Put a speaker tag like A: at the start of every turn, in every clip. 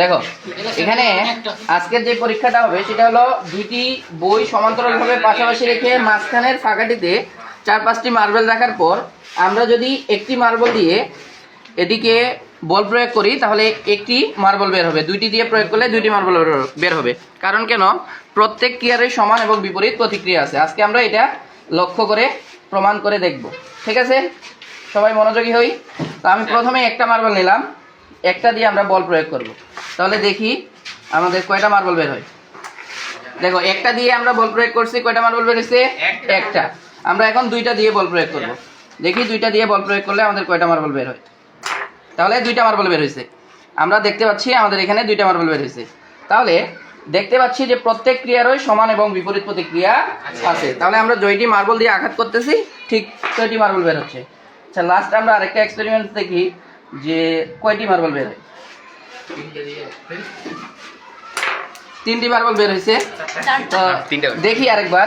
A: দেখো এখানে আজকের যে পরীক্ষাটা হবে সেটা হলো দুইটি বই সমান্তরালভাবে পাশাপাশি রেখে মাঝখানের ফাঁকাটিতে চার পাঁচটি মার্বেল রাখার পর আমরা যদি একটি মার্বেল দিয়ে এদিকে বল প্রয়োগ করি তাহলে একটি মার্বেল বের হবে। দুইটি দিয়ে প্রয়োগ করলে দুইটি মার্বল বের হবে। কারণ কেন? প্রত্যেক ক্রিয়ারই সমান এবং বিপরীত প্রতিক্রিয়া আছে। আজকে আমরা এটা লক্ষ্য করে প্রমাণ করে দেখব। ঠিক আছে? সবাই মনোযোগী হই। তো আমি প্রথমে একটা মার্বেল নিলাম। একটা দিয়ে আমরা বল প্রয়োগ করব। তাহলে দেখি আমাদের কয়টা মার্বেল বের হয়। দেখো একটা দিয়ে আমরা বল প্রয়োগ করছি কয়টা মার্বল বের হয়েছে? একটা। আমরা এখন দুইটা দিয়ে বল প্রয়োগ করব। দেখি দুইটা দিয়ে বল প্রয়োগ করলে আমাদের কয়টা মার্বল বের হয়। তাহলে দুইটা মার্বল বের হয়েছে। আমরা দেখতে পাচ্ছি আমাদের এখানে দুইটা মার্বেল বের হয়েছে। তাহলে দেখতে পাচ্ছি যে প্রত্যেক ক্রিয়ারই সমান এবং বিপরীত প্রতিক্রিয়া আছে। তাহলে আমরা জয়টি মার্বল দিয়ে আঘাত করতেছি ঠিক ছয়টি মার্বেল বের হচ্ছে। আচ্ছা লাস্ট আমরা আরেকটা এক্সপেরিমেন্ট দেখি। যে কয়টি মার্বেল বের হয়? তিনটি মার্বেল বের হয়েছে। তো দেখি আরেকবার।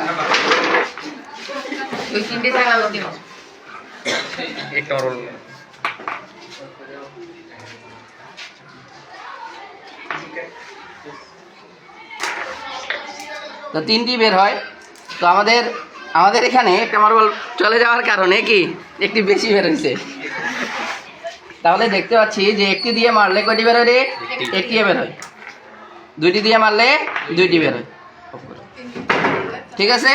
B: ওই তিনটে থাকলে আবার দিব
C: একটা মার্বল।
A: তো তিনটি বের হয়। তো আমাদের আমাদের এখানে একটা মার্বল চলে যাওয়ার কারণে কি একটি বেশি বের হয়েছে? তাহলে দেখতে পাচ্ছি যে একটি দিয়ে মারলে কয়টি বের হয় রে? একটি। বের হয়। দুইটি দিয়ে মারলে দুইটি বের হয়। ঠিক আছে?